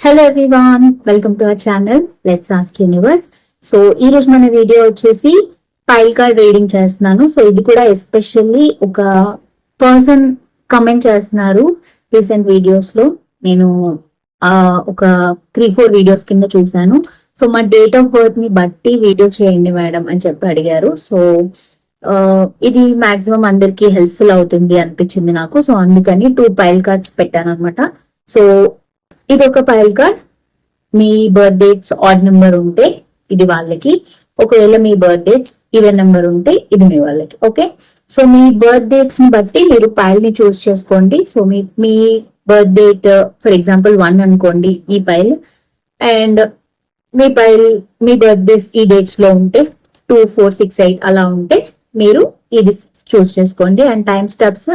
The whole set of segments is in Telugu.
Hello everyone welcome to our channel let's ask universe so ఈ రోజు మన వీడియో వచ్చేసి పైల్ కార్డ్ రీడింగ్ చేస్తున్నాను. సో ఇది కూడా ఎస్పెషల్లీ ఒక పర్సన్ కమెంట్ చేస్తున్నారు రీసెంట్ వీడియోస్లో. నేను ఒక త్రీ ఫోర్ వీడియోస్ కింద చూశాను. సో మా డేట్ ఆఫ్ బర్త్ని బట్టి వీడియో చేయండి మేడం అని చెప్పి అడిగారు. సో ఇది మాక్సిమం అందరికి హెల్ప్ఫుల్ అవుతుంది అనిపించింది నాకు. సో అందుకని టూ పైల్ కార్డ్స్ పెట్టాను అనమాట సో ఇది ఒక పైల్ కార్డ్. మీ బర్త్ డేట్స్ ఆడ్ నెంబర్ ఉంటే ఇది వాళ్ళకి. ఒకవేళ మీ బర్త్ డేట్స్ ఈవెన్ నెంబర్ ఉంటే ఇది మీ వాళ్ళకి ఓకే? సో మీ బర్త్ డేట్స్ని బట్టి మీరు పైల్ని చూస్ చేసుకోండి. సో మీ మీ birth date for example one అనుకోండి ఈ పైల్. అండ్ మీ పైల్ మీ బర్త్ డేస్ ఈ డేట్స్లో ఉంటే టూ ఫోర్ సిక్స్ ఎయిట్ అలా ఉంటే మీరు ఇది చూస్ చేసుకోండి. And time steps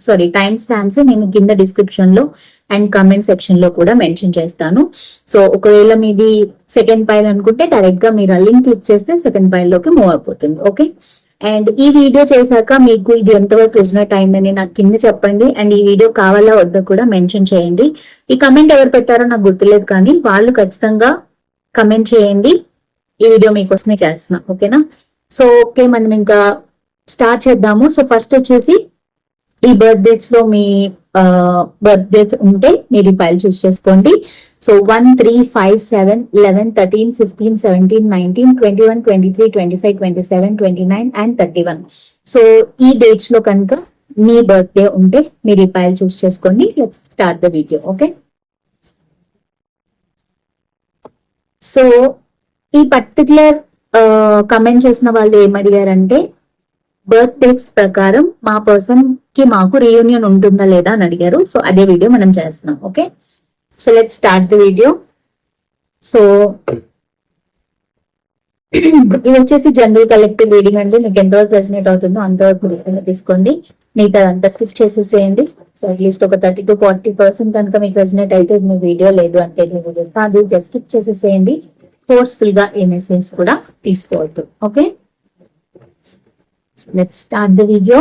sorry time stamps నేను కింద డిస్క్రిప్షన్లో అండ్ కమెంట్ సెక్షన్లో కూడా మెన్షన్ చేస్తాను. సో ఒకవేళ మీది సెకండ్ ఫైల్ అనుకుంటే డైరెక్ట్గా మీరు ఆ లింక్ క్లిక్ చేస్తే సెకండ్ ఫైల్లోకి మూవ్ అయిపోతుంది ఓకే అండ్ ఈ వీడియో చేశాక మీకు ఇది ఎంతవరకు రిజనెట్ అయిందని నాకు కింద చెప్పండి. అండ్ ఈ వీడియో కావాలా వద్దా కూడా మెన్షన్ చేయండి. ఈ కమెంట్ ఎవరు పెట్టారో నాకు గుర్తులేదు కానీ వాళ్ళు ఖచ్చితంగా కమెంట్ చేయండి. ఈ వీడియో మీకోసమే చేస్తున్నా ఓకేనా సో ఓకే మనం ఇంకా స్టార్ట్ చేద్దాము. సో ఫస్ట్ వచ్చేసి ఈ బర్త్ డేట్స్లో మీ బర్త్ డేట్స్ ఉంటే మీరు ఈ ఫైల్ చూస్ చేసుకోండి. So one three five seven eleven thirteen fifteen seventeen nineteen twenty one twenty three twenty five twenty seven twenty nine and thirty one so ఈ డేట్స్లో కనుక మీ బర్త్డే ఉంటే మీరు ఈ ఫైల్ చూస్ చేసుకోండి. Let's start the video okay so ఈ పర్టికులర్ కమెంట్ చేసిన వాళ్ళు ఏమడిగారంటే బర్త్ డేట్స్ ప్రకారం మా పర్సన్ కి మాకు రీయూనియన్ ఉంటుందా లేదా అని అడిగారు. సో అదే వీడియో మనం చేస్తున్నాం. Okay so let start the video so ఇది వచ్చేసి జనరల్ కలెక్టివ్ రీడింగ్ అండి. మీకు ఎంతవరకు రెసినేట్ అవుతుందో అంతవరకు తీసుకోండి. మిగతా అంతా స్కిప్ చేసేసేయండి. సో అట్లీస్ట్ ఒక థర్టీ టు ఫార్టీ పర్సెంట్ కనుక మీకు రెసినేట్ అయితే మీ వీడియో లేదు అంటే వీడియో కాదు. జస్ట్ స్కిప్ చేసేసేయండి. ఫోర్స్ఫుల్గా ఏ మెసేజ్ కూడా తీసుకోవద్దు. Okay let start the video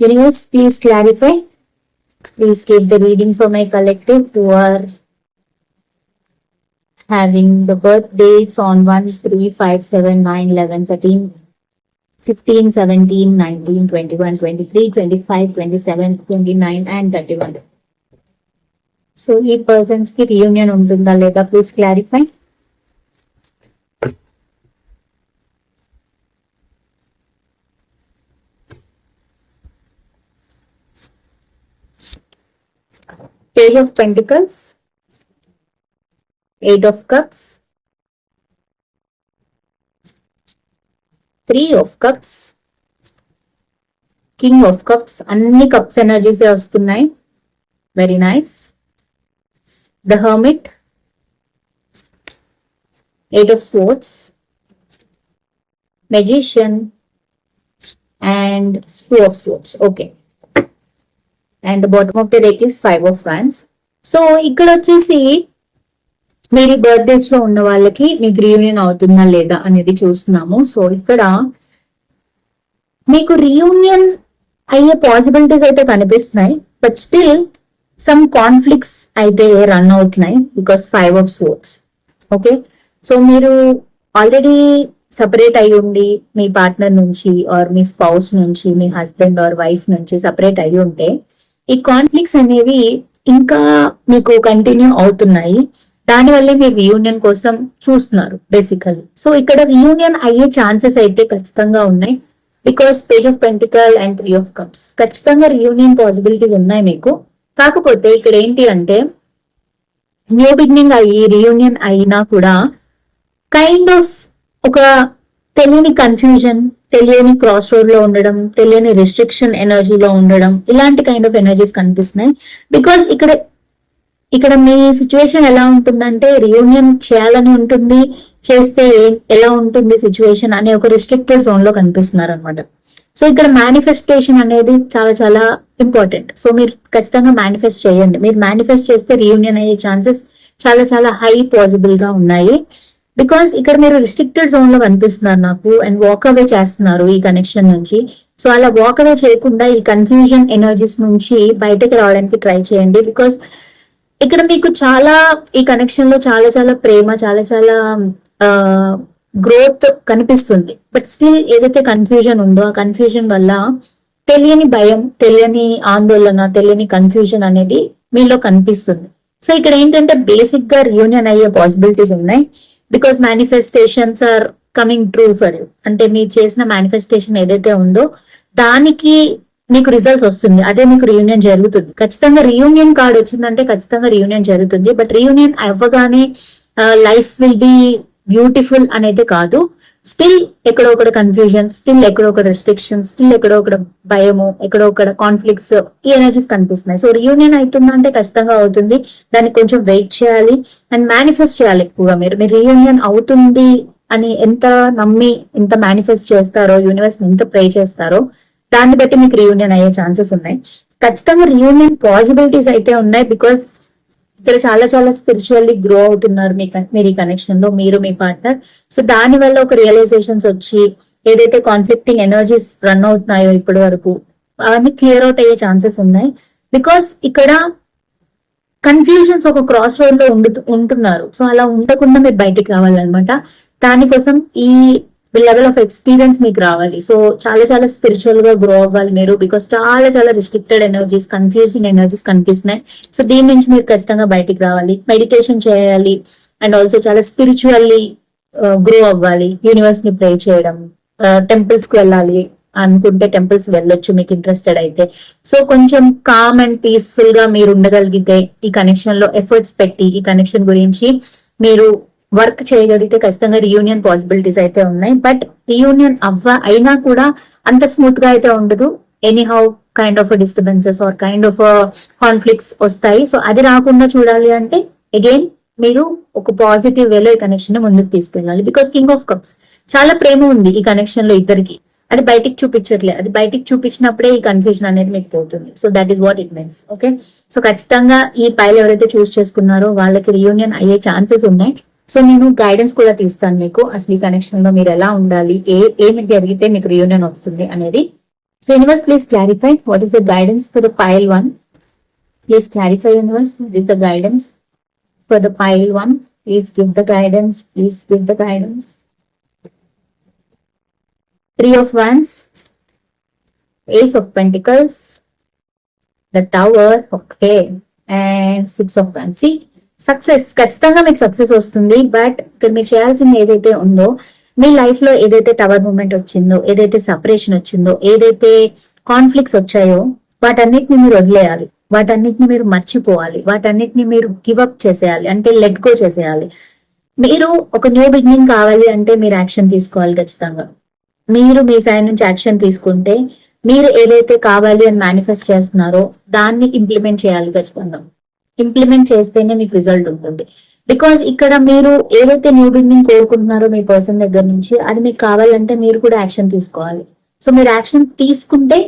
Universe, please clarify. Please give the reading for my collective who are having the birth dates on 1, 3, 5, 7, 9, 11, 13, 15, 17, 19, 21, 23, 25, 27, 29 and 31. So, ఈ పర్సన్స్కి రియూనియన్ ఉంటుందా లేదా please clarify Page of Pentacles, Eight of Cups, Three of Cups, King of Cups, అన్ని కప్స్ ఎనర్జీస్ వస్తున్నాయి. Very nice the hermit eight of swords magician and two of swords okay and bottom of the deck is five of fans so ఇక్కడ వచ్చేసి మీరు బర్త్డేస్లో ఉన్న వాళ్ళకి మీకు రీయూనియన్ అవుతుందా లేదా అనేది చూస్తున్నాము. సో ఇక్కడ మీకు రీయూనియన్ అయ్యే పాసిబిలిటీస్ అయితే కనిపిస్తున్నాయి. బట్ స్టిల్ సమ్ కాన్ఫ్లిక్ట్స్ అయితే రన్ అవుతున్నాయి because five of swords okay so మీరు ఆల్రెడీ సపరేట్ అయి ఉండి మీ పార్ట్నర్ నుంచి ఆర్ మీ స్పౌస్ నుంచి మీ హస్బెండ్ ఆర్ వైఫ్ నుంచి సపరేట్ అయి ఉంటే ఈ కాన్ఫ్లిక్ట్స్ అనేవి ఇంకా మీకు కంటిన్యూ అవుతున్నాయి. దానివల్లే మీరు రియూనియన్ కోసం చూస్తున్నారు బేసికల్లీ సో ఇక్కడ రియూనియన్ అయ్యే ఛాన్సెస్ అయితే ఖచ్చితంగా ఉన్నాయి. Because page of pentacle and three of cups ఖచ్చితంగా రియూనియన్ పాసిబిలిటీస్ ఉన్నాయి మీకు. కాకపోతే ఇక్కడ ఏంటి అంటే న్యూ బిగినింగ్ అయ్యి రియూనియన్ అయినా కూడా కైండ్ ఆఫ్ ఒక తెలియని కన్ఫ్యూజన్ తెలియని క్రాస్ రోడ్లో ఉండడం తెలియని రెస్ట్రిక్షన్ ఎనర్జీలో ఉండడం ఇలాంటి కైండ్ ఆఫ్ ఎనర్జీస్ కనిపిస్తున్నాయి. బికాస్ ఇక్కడ ఇక్కడ మీ సిచ్యువేషన్ ఎలా ఉంటుందంటే రియూనియన్ చేయాలని ఉంటుంది చేస్తే ఎలా ఉంటుంది సిచ్యువేషన్ అనే ఒక రిస్ట్రిక్టెడ్ జోన్లో కనిపిస్తున్నారు అనమాట సో ఇక్కడ మేనిఫెస్టేషన్ అనేది చాలా చాలా ఇంపార్టెంట్ సో మీరు ఖచ్చితంగా మేనిఫెస్ట్ చేయండి. మీరు మేనిఫెస్ట్ చేస్తే రియూనియన్ అయ్యే ఛాన్సెస్ చాలా చాలా హై పాసిబుల్గా ఉన్నాయి. బికాస్ ఇక్కడ మీరు రిస్ట్రిక్టెడ్ జోన్లో కనిపిస్తున్నారు నాకు అండ్ వాక్ అవే చేస్తున్నారు ఈ కనెక్షన్ నుంచి. సో అలా వాక్ అవే చేయకుండా ఈ కన్ఫ్యూజన్ ఎనర్జీస్ నుంచి బయటకు రావడానికి ట్రై చేయండి. బికాస్ ఇక్కడ మీకు చాలా ఈ కనెక్షన్లో చాలా చాలా ప్రేమ చాలా చాలా గ్రోత్ కనిపిస్తుంది. బట్ స్టిల్ ఏదైతే కన్ఫ్యూజన్ ఉందో ఆ కన్ఫ్యూజన్ వల్ల తెలియని భయం తెలియని ఆందోళన తెలియని కన్ఫ్యూజన్ అనేది మీలో కనిపిస్తుంది. సో ఇక్కడ ఏంటంటే బేసిక్గా రియూనియన్ అయ్యే పాసిబిలిటీస్ ఉన్నాయి. Because manifestations are coming true for you అంటే మీరు చేసిన మేనిఫెస్టేషన్ ఏదైతే ఉందో దానికి మీకు రిజల్ట్స్ వస్తుంది. అదే మీకు రియూనియన్ జరుగుతుంది. ఖచ్చితంగా రియూనియన్ కార్డ్ వచ్చిందంటే ఖచ్చితంగా రియూనియన్ జరుగుతుంది. బట్ రియూనియన్ అవ్వగానే లైఫ్ విల్ బి బ్యూటిఫుల్ అనేది కాదు. స్టిల్ ఎక్కడో ఒకటి కన్ఫ్యూజన్ స్టిల్ ఎక్కడో ఒక రెస్ట్రిక్షన్ స్టిల్ ఎక్కడో ఒక భయము ఎక్కడో ఒక కాన్ఫ్లిక్ట్స్ ఈ ఎనర్జీస్ కనిపిస్తున్నాయి. సో రియూనియన్ అవుతుందంటే ఖచ్చితంగా అవుతుంది. దానికి కొంచెం వెయిట్ చేయాలి అండ్ మేనిఫెస్ట్ చేయాలి ఎక్కువగా మీరు. మీరు రియూనియన్ అవుతుంది అని ఎంత నమ్మి ఎంత మేనిఫెస్ట్ చేస్తారో యూనివర్స్ ఎంత ప్రే చేస్తారో దాన్ని బట్టి మీకు రియూనియన్ అయ్యే ఛాన్సెస్ ఉన్నాయి. ఖచ్చితంగా రియూనియన్ పాసిబిలిటీస్ అయితే ఉన్నాయి బికాస్ ఇక్కడ చాలా చాలా స్పిరిచువల్లీ గ్రో అవుతున్నారు మీ కన్- మీరు ఈ కనెక్షన్లో మీరు మీ పార్ట్నర్ సో దాని వల్ల ఒక రియలైజేషన్స్ వచ్చి ఏదైతే కాన్ఫ్లిక్టింగ్ ఎనర్జీస్ రన్ అవుతున్నాయో ఇప్పటి వరకు అవన్నీ క్లియర్ అవుట్ అయ్యే ఛాన్సెస్ ఉన్నాయి. బికాస్ ఇక్కడ కన్ఫ్యూజన్స్ ఒక క్రాస్ రోడ్లో ఉండు ఉంటున్నారు. సో అలా ఉండకుండా మీరు బయటికి రావాలన్నమాట. దానికోసం ఈ లెవెల్ ఆఫ్ ఎక్స్పీరియన్స్ మీకు రావాలి. సో చాలా చాలా స్పిరిచువల్గా గ్రో అవ్వాలి మీరు బికాస్ చాలా చాలా రిస్ట్రిక్టెడ్ ఎనర్జీస్ కన్ఫ్యూజింగ్ ఎనర్జీస్ కనిపిస్తున్నాయి. సో దీని నుంచి మీరు ఖచ్చితంగా బయటికి రావాలి. మెడిటేషన్ చేయాలి అండ్ ఆల్సో చాలా స్పిరిచువల్లీ గ్రో uh, అవ్వాలి. యూనివర్స్ని ప్రే చేయడం uh, టెంపుల్స్కి వెళ్ళాలి అనుకుంటే టెంపుల్స్ వెళ్ళొచ్చు మీకు ఇంట్రెస్టెడ్ అయితే. సో కొంచెం కామ్ అండ్ పీస్ఫుల్గా మీరు ఉండగలిగితే ఈ కనెక్షన్లో ఎఫర్ట్స్ పెట్టి ఈ కనెక్షన్ గురించి మీరు వర్క్ చేయగలిగితే ఖచ్చితంగా రియూనియన్ పాసిబిలిటీస్ అయితే ఉన్నాయి. బట్ రియూనియన్ అవ్వ అయినా కూడా అంత స్మూత్గా అయితే ఉండదు. Anyhow kind of disturbances or kind of conflicts వస్తాయి. సో అది రాకుండా చూడాలి అంటే అగైన్ మీరు ఒక పాజిటివ్ వేలో ఈ కనెక్షన్ని ముందుకు తీసుకెళ్ళాలి. బికాస్ కింగ్ ఆఫ్ కప్స్ చాలా ప్రేమ ఉంది ఈ కనెక్షన్లో ఇద్దరికి. అది బయటికి చూపించట్లే. అది బయటికి చూపించినప్పుడే ఈ కన్ఫ్యూజన్ అనేది మీకు పోతుంది. So that is what it means okay so ఖచ్చితంగా ఈ పైలు ఎవరైతే చూస్ చేసుకున్నారో వాళ్ళకి రియూనియన్ అయ్యే ఛాన్సెస్ ఉన్నాయి. సో నేను గైడెన్స్ కూడా తీస్తాను మీకు అసలు ఈ కనెక్షన్లో మీరు ఎలా ఉండాలి ఏ ఏమి జరిగితే మీకు రియూనియన్ వస్తుంది అనేది. So universe please clarify what is the guidance for the pile one please clarify universe what is the guidance for the pile one please give the guidance please give the guidance three of wands ace of pentacles the tower okay and six of wands success ఖచ్చితంగా మీకు సక్సెస్ వస్తుంది బట్ ఇక్కడ మీరు చేయాల్సింది ఏదైతే ఉందో మీ లైఫ్లో ఏదైతే టవర్ మూమెంట్ వచ్చిందో ఏదైతే సపరేషన్ వచ్చిందో ఏదైతే కాన్ఫ్లిక్ట్స్ వచ్చాయో వాటన్నిటిని మీరు వదిలేయాలి. వాటన్నిటిని మీరు మర్చిపోవాలి. వాటన్నిటిని మీరు గివప్ చేసేయాలి. అంటే లెట్ గో చేసేయాలి. మీరు ఒక న్యూ బిగినింగ్ కావాలి అంటే మీరు యాక్షన్ తీసుకోవాలి ఖచ్చితంగా. మీరు మీ సైడ్ నుంచి యాక్షన్ తీసుకుంటే మీరు ఏదైతే కావాలి అని మేనిఫెస్ట్ చేస్తున్నారో దాన్ని ఇంప్లిమెంట్ చేయాలి ఖచ్చితంగా. ఇంప్లిమెంట్ చేస్తేనే మీకు రిజల్ట్ ఉంటుంది. బికాస్ ఇక్కడ మీరు ఏదైతే న్యూ బిగినింగ్ కోరుకుంటున్నారో మీ పర్సన్ దగ్గర నుంచి అది మీకు కావాలంటే మీరు కూడా యాక్షన్ తీసుకోవాలి. సో మీరు యాక్షన్ తీసుకుంటే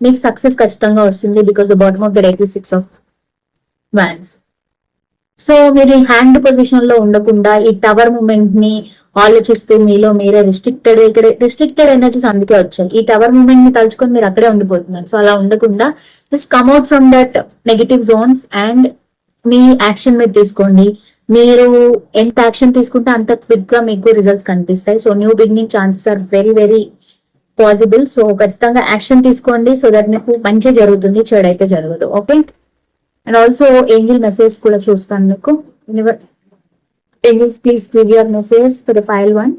మీకు సక్సెస్ ఖచ్చితంగా వస్తుంది because the bottom of the deck six of wands so మీరు ఈ హ్యాండ్ పొజిషన్లో ఉండకుండా ఈ టవర్ మూమెంట్ని ఆలోచిస్తూ మీలో మీరే రిస్ట్రిక్టెడ్ ఇక్కడ రిస్ట్రిక్టెడ్ ఎనర్జీస్ అందుకే వచ్చాయి. ఈ టవర్ మూమెంట్ని తలుచుకొని మీరు అక్కడే ఉండిపోతున్నారు. సో అలా ఉండకుండా just come out from that negative zones and me action మీరు తీసుకోండి. మీరు ఎంత యాక్షన్ తీసుకుంటే అంత క్విక్గా మీకు రిజల్ట్స్ కనిపిస్తాయి. So new beginning chances are very very possible so ఖచ్చితంగా యాక్షన్ తీసుకోండి. సో దట్ మీకు మంచి జరుగుతుంది చెడైతే జరగదు. Okay and also angel message కూడా చూస్తాను మీకు. Angels please give your message for the pile one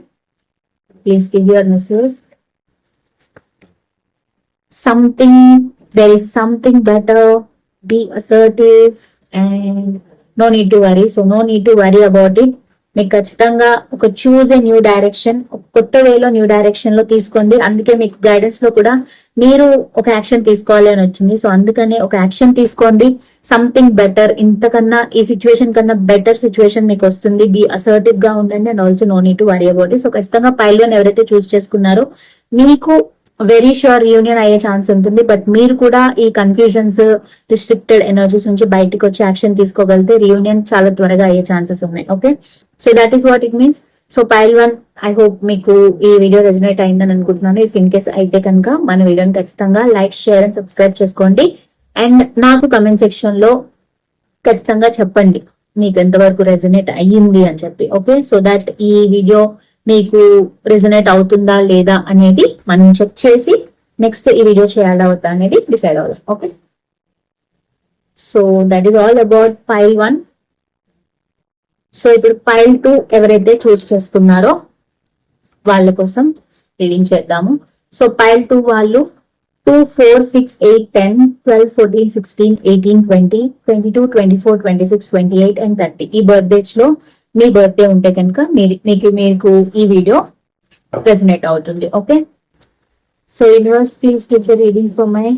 please give your message something there is something better be assertive and no need to worry so no need to worry about it. మీకు ఖచ్చితంగా ఒక చూజ్ ఏ న్యూ డైరెక్షన్ కొత్త వేలో న్యూ డైరెక్షన్లో తీసుకోండి. అందుకే మీకు గైడెన్స్లో కూడా మీరు ఒక యాక్షన్ తీసుకోవాలి అని వచ్చింది. సో అందుకనే ఒక యాక్షన్ తీసుకోండి. సంథింగ్ బెటర్ ఇంతకన్నా ఈ సిచ్యువేషన్ కన్నా బెటర్ సిచ్యువేషన్ మీకు వస్తుంది. బి అసర్టివ్గా ఉండండి. And also no need to worry about so ఖచ్చితంగా పైలో ఎవరైతే చూస్ చేసుకున్నారో మీకు వెరీ షూర్ యూనియన్ అయ్యే ఛాన్స్ ఉంటుంది బట్ మీరు కూడా ఈ కన్ఫ్యూజన్స్ రిస్ట్రిక్టెడ్ ఎనర్జీస్ నుంచి బయటకు వచ్చి యాక్షన్ తీసుకోగలిగితే రియూనియన్ చాలా త్వరగా అయ్యే ఛాన్సెస్ ఉన్నాయి okay so that is what it means so pile one I hope మీకు ఈ వీడియో రెజనేట్ అయిందని అనుకుంటున్నాను. ఇఫ్ ఇన్ కేస్ అయితే కనుక మన వీడియోని ఖచ్చితంగా లైక్ షేర్ అండ్ సబ్స్క్రైబ్ చేసుకోండి. అండ్ నాకు కమెంట్ సెక్షన్లో ఖచ్చితంగా చెప్పండి మీకు ఎంతవరకు రెజనేట్ అయ్యింది అని చెప్పి ఓకే సో దట్ ఈ వీడియో మీకు రెజనేట్ అవుతుందా లేదా అనేది మనం చెక్ చేసి నెక్స్ట్ ఈ వీడియో చేయాలా అవుతా అనేది డిసైడ్ అవ్వాలి okay so that is all about pile one so ఇప్పుడు ఫైల్ టూ ఎవరైతే చూస్ చేసుకున్నారో వాళ్ళ కోసం రీడింగ్ చేద్దాము. సో ఫైల్ టూ వాళ్ళు two four six eight ten twelve fourteen sixteen eighteen twenty twenty two twenty four twenty six twenty eight and thirty ఈ బర్త్డేస్లో మీ బర్త్డే ఉంటే కనుక మీకు మీకు ఈ వీడియో రెజనేట్ అవుతుంది okay so universe please give the reading for my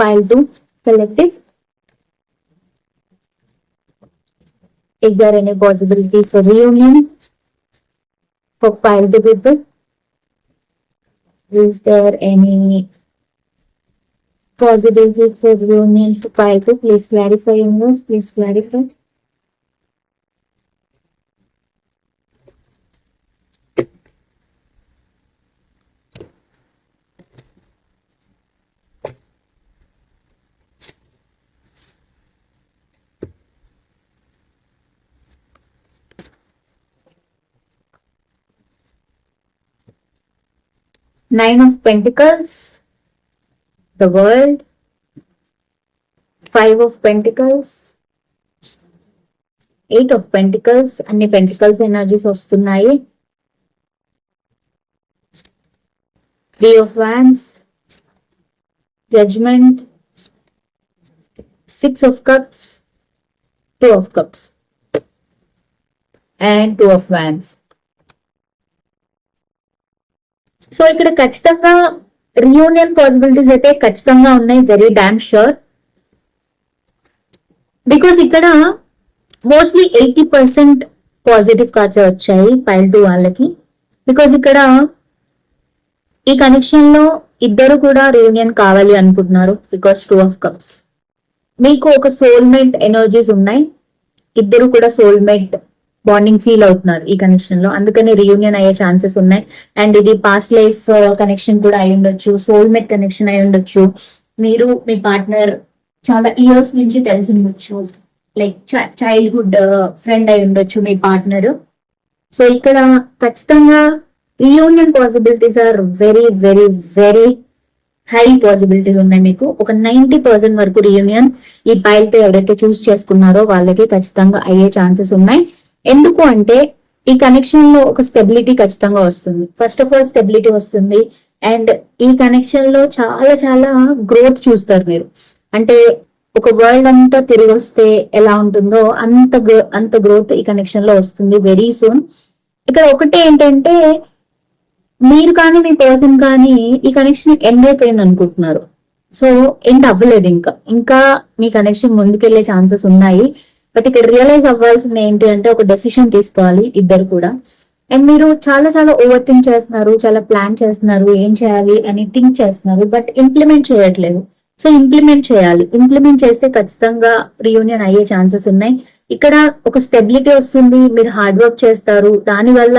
pile two collective Is there any possibility for reunion for pile two people? Is there any possibility for reunion for pile to Please clarify, universe. Please clarify. Nine of pentacles the world five of pentacles eight of pentacles అన్ని పెంటికల్స్ ఎనర్జీస్ వస్తున్నాయి. Three of wands judgement six of cups two of cups and two of wands so ఇక్కడ ఖచ్చితంగా రియూనియన్ పాసిబిలిటీస్ అయితే ఖచ్చితంగా ఉన్నాయి వెరీ డామ్ షూర్ బికాస్ ఇక్కడ mostly eighty percent positive cards వచ్చాయి పైల్ టూ వాళ్ళకి. బికాస్ ఇక్కడ ఈ కనెక్షన్లో ఇద్దరు కూడా రియూనియన్ కావాలి అనుకుంటున్నారు బికాస్ టూ ఆఫ్ కప్స్ మీకు ఒక సోల్మేట్ ఎనర్జీస్ ఉన్నాయి ఇద్దరు కూడా సోల్మేట్ బాండింగ్ ఫీల్ అవుతున్నారు ఈ కనెక్షన్లో. అందుకని రియూనియన్ అయ్యే ఛాన్సెస్ ఉన్నాయి. అండ్ ఇది పాస్ట్ లైఫ్ కనెక్షన్ కూడా అయి ఉండొచ్చు సోల్మేట్ కనెక్షన్ అయి ఉండొచ్చు. మీరు మీ పార్ట్నర్ చాలా ఇయర్స్ నుంచి తెలిసి ఉండొచ్చు. లైక్ చైల్డ్హుడ్ ఫ్రెండ్ అయి ఉండొచ్చు మీ పార్ట్నర్ సో ఇక్కడ ఖచ్చితంగా reunion possibilities are very very very high possibilities ఉన్నాయి మీకు. ఒక నైన్టీ పర్సెంట్ వరకు రియూనియన్ ఈ పైల్ ఎవరైతే చూస్ చేసుకున్నారో వాళ్ళకి ఖచ్చితంగా అయ్యే ఛాన్సెస్ ఉన్నాయి. ఎందుకు అంటే ఈ కనెక్షన్లో ఒక స్టెబిలిటీ ఖచ్చితంగా వస్తుంది. ఫస్ట్ ఆఫ్ ఆల్ స్టెబిలిటీ వస్తుంది. అండ్ ఈ కనెక్షన్లో చాలా చాలా గ్రోత్ చూస్తారు మీరు. అంటే ఒక వరల్డ్ అంతా తిరిగి వస్తే ఎలా ఉంటుందో అంత అంత గ్రోత్ ఈ కనెక్షన్లో వస్తుంది వెరీ సూన్ ఇక్కడ ఒకటి ఏంటంటే మీరు కానీ మీ పర్సన్ కానీ ఈ కనెక్షన్ ఎండ్ అయిపోయింది అనుకుంటున్నారు. సో ఎండ్ అవ్వలేదు ఇంకా. ఇంకా మీ కనెక్షన్ ముందుకెళ్ళే ఛాన్సెస్ ఉన్నాయి. బట్ ఇక్కడ రియలైజ్ అవ్వాల్సింది ఏంటి అంటే ఒక డెసిషన్ తీసుకోవాలి ఇద్దరు కూడా. అండ్ మీరు చాలా చాలా ఓవర్ థింక్ చేస్తున్నారు చాలా ప్లాన్ చేస్తున్నారు ఏం చేయాలి అని థింక్ చేస్తున్నారు బట్ ఇంప్లిమెంట్ చేయట్లేదు. సో ఇంప్లిమెంట్ చేయాలి. ఇంప్లిమెంట్ చేస్తే ఖచ్చితంగా రియూనియన్ అయ్యే ఛాన్సెస్ ఉన్నాయి. ఇక్కడ ఒక స్టెబిలిటీ వస్తుంది మీరు హార్డ్ వర్క్ చేస్తారు. దానివల్ల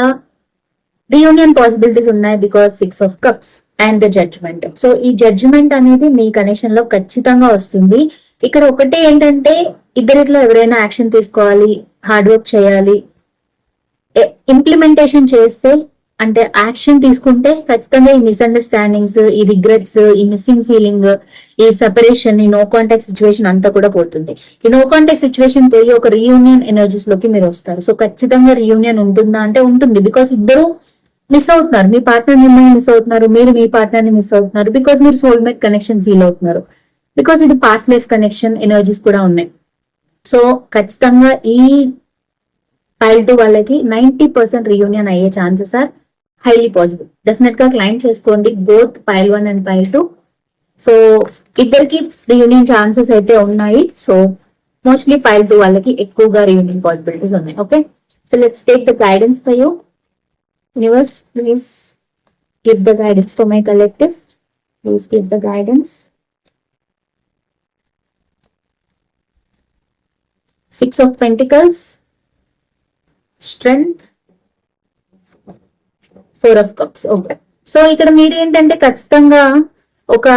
రియూనియన్ పాసిబిలిటీస్ ఉన్నాయి because six of cups and the judgement so ఈ జడ్జ్మెంట్ అనేది మీ కనెక్షన్లో ఖచ్చితంగా వస్తుంది. ఇక్కడ ఒకటే ఏంటంటే ఇద్దరిట్లో ఎవరైనా యాక్షన్ తీసుకోవాలి హార్డ్ వర్క్ చేయాలి ఇంప్లిమెంటేషన్ చేస్తే అంటే యాక్షన్ తీసుకుంటే ఖచ్చితంగా ఈ మిస్అండర్స్టాండింగ్స్ ఈ రిగ్రెట్స్ ఈ మిస్సింగ్ ఫీలింగ్ ఈ సెపరేషన్ ఈ నో కాంటాక్ట్ సిచ్యువేషన్ అంతా కూడా పోతుంది. ఈ నో కాంటాక్ట్ సిచ్యువేషన్ పోయి ఒక రీయూనియన్ ఎనర్జీస్లోకి మీరు వస్తారు. సో ఖచ్చితంగా రీయూనియన్ ఉంటుందా అంటే ఉంటుంది. బికాస్ ఇద్దరు మిస్ అవుతున్నారు. మీ పార్ట్నర్ మిమ్మల్ని మిస్ అవుతున్నారు. మీరు మీ పార్ట్నర్ని మిస్ అవుతున్నారు. బికాస్ మీరు సోల్మేట్ కనెక్షన్ ఫీల్ అవుతున్నారు. బికాస్ ఇది పాస్ట్ లైఫ్ కనెక్షన్ ఎనర్జీస్ కూడా ఉన్నాయి. సో ఖచ్చితంగా ఈ ఫైల్ టూ వాళ్ళకి నైన్టీ పర్సెంట్ రియూనియన్ అయ్యే ఛాన్సెస్ ఆర్ హైలీ పాసిబుల్ డెఫినెట్గా క్లైమ్ చేసుకోండి both pile one and pile two so ఇద్దరికి రియూనియన్ ఛాన్సెస్ అయితే ఉన్నాయి. సో మోస్ట్లీ ఫైల్ టూ వాళ్ళకి ఎక్కువగా రియూనియన్ పాసిబిలిటీస్ ఉన్నాయి. Okay so let's take the guidance for you universe please give the guidance for my collective please give the guidance six of pentacles strength four of cups okay so ఇక్కడ మీరు ఏంటంటే ఖచ్చితంగా ఒక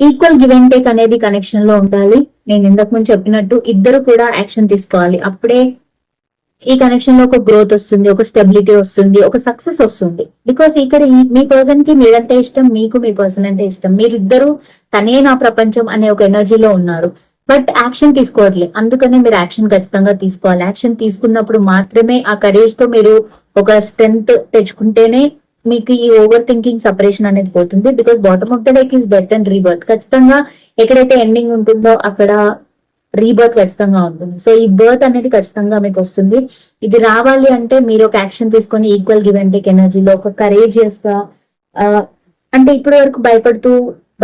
ఈక్వల్ గివ్ అండ్ టేక్ అనేది కనెక్షన్లో ఉండాలి. నేను ఇంతకు ముందు చెప్పినట్టు ఇద్దరు కూడా యాక్షన్ తీసుకోవాలి. అప్పుడే ఈ కనెక్షన్లో ఒక గ్రోత్ వస్తుంది ఒక స్టెబిలిటీ వస్తుంది ఒక సక్సెస్ వస్తుంది. బికాస్ ఇక్కడ మీ పర్సన్కి మీరంటే ఇష్టం మీకు మీ పర్సన్ అంటే ఇష్టం. మీరిద్దరు తనే నా ప్రపంచం అనే ఒక ఎనర్జీలో ఉన్నారు. బట్ యాక్షన్ తీసుకోవట్లేదు అందుకనే మీరు యాక్షన్ ఖచ్చితంగా తీసుకోవాలి. యాక్షన్ తీసుకున్నప్పుడు మాత్రమే ఆ కరేజ్తో మీరు ఒక స్ట్రెంగ్త్ తెచ్చుకుంటేనే మీకు ఈ ఓవర్ థింకింగ్ సపరేషన్ అనేది పోతుంది because bottom of the deck is death and rebirth ఖచ్చితంగా ఎక్కడైతే ఎండింగ్ ఉంటుందో అక్కడ రీబర్త్ ఖచ్చితంగా ఉంటుంది. సో ఈ బర్త్ అనేది ఖచ్చితంగా మీకు వస్తుంది. ఇది రావాలి అంటే మీరు ఒక యాక్షన్ తీసుకొని ఈక్వల్ గివ్ అండ్ టేక్ ఎనర్జీలో ఒక కరేజియస్గా అంటే ఇప్పటి వరకు భయపడుతూ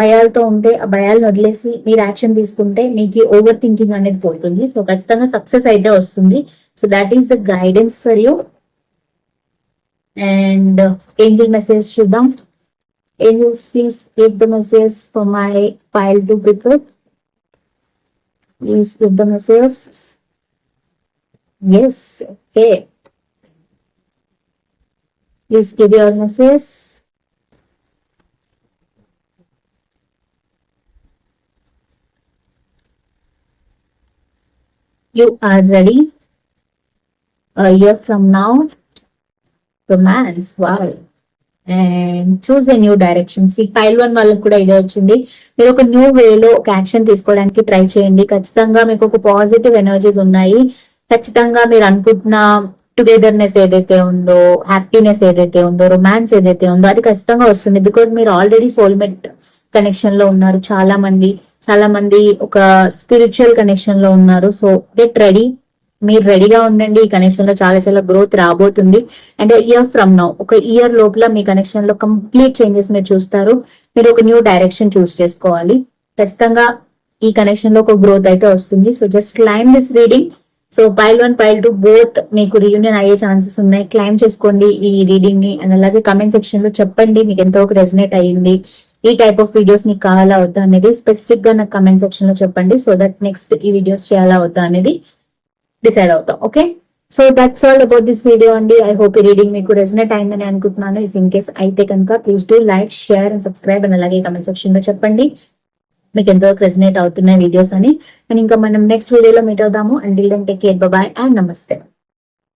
భయాలతో ఉంటే ఆ భయాలను వదిలేసి మీరు యాక్షన్ తీసుకుంటే మీకు ఓవర్ థింకింగ్ అనేది పోతుంది. సో ఖచ్చితంగా సక్సెస్ అయితే వస్తుంది. So that is the guidance for you and angel message చూద్దాం. Angels please give the message for my file two prepare please give the message yes okay please give your message You are ready. A year from now. Romance, wow. And choose a new directions ఈ పైల్ వన్ వాళ్ళకి కూడా ఇదే వచ్చింది మీరు ఒక న్యూ వేలో ఒక యాక్షన్ తీసుకోవడానికి ట్రై చేయండి ఖచ్చితంగా మీకు ఒక పాజిటివ్ ఎనర్జీస్ ఉన్నాయి ఖచ్చితంగా మీరు అనుకుంటున్న టుగెదర్నెస్ ఏదైతే ఉందో హ్యాపీనెస్ ఏదైతే ఉందో రొమాన్స్ ఏదైతే ఉందో అది ఖచ్చితంగా వస్తుంది బికాజ్ మీరు ఆల్రెడీ సోల్మేట్ కనెక్షన్లో ఉన్నారు చాలా మంది చాలా మంది ఒక స్పిరిచువల్ కనెక్షన్లో ఉన్నారు. సో గెట్ రెడీ మీరు రెడీగా ఉండండి. ఈ కనెక్షన్లో చాలా చాలా గ్రోత్ రాబోతుంది. అండ్ ఇయర్ ఫ్రమ్ నౌ ఒక ఇయర్ లోపల మీ కనెక్షన్లో కంప్లీట్ చేంజెస్ మీరు చూస్తారు. మీరు ఒక న్యూ డైరెక్షన్ చూస్ చేసుకోవాలి. ఖచ్చితంగా ఈ కనెక్షన్లో ఒక గ్రోత్ అయితే వస్తుంది. So just claim this reading so pile one pile two both మీకు రీయూనియన్ అయ్యే ఛాన్సెస్ ఉన్నాయి. క్లైమ్ చేసుకోండి ఈ రీడింగ్ని. అండ్ అలాగే కమెంట్ సెక్షన్లో చెప్పండి. మీకు ఎంతవరకు రెజనేట్ అయ్యింది. ఈ టైప్ ఆఫ్ వీడియోస్ మీకు కావాలా వద్దా అనేది స్పెసిఫిక్గా నాకు కమెంట్ సెక్షన్లో చెప్పండి. సో దట్ నెక్స్ట్ ఈ వీడియోస్ చేయాలా వద్దా అనేది డిసైడ్ అవుతాం. Okay so that's all about this video అండి. ఐ హోప్ ఈ రీడింగ్ మీకు రెజనేట్ అయిందని అనుకుంటున్నాను. ఇఫ్ ఇన్ కేస్ అయితే కనుక please do like share and subscribe and అలాగే కమెంట్ సెక్షన్లో చెప్పండి. మీకు ఎంతవరకు రెజనేట్ అవుతున్నాయి వీడియోస్ అని. అండ్ ఇంకా మనం నెక్స్ట్ వీడియోలో మీట్ అవుదాము. And then take care bye and నమస్తే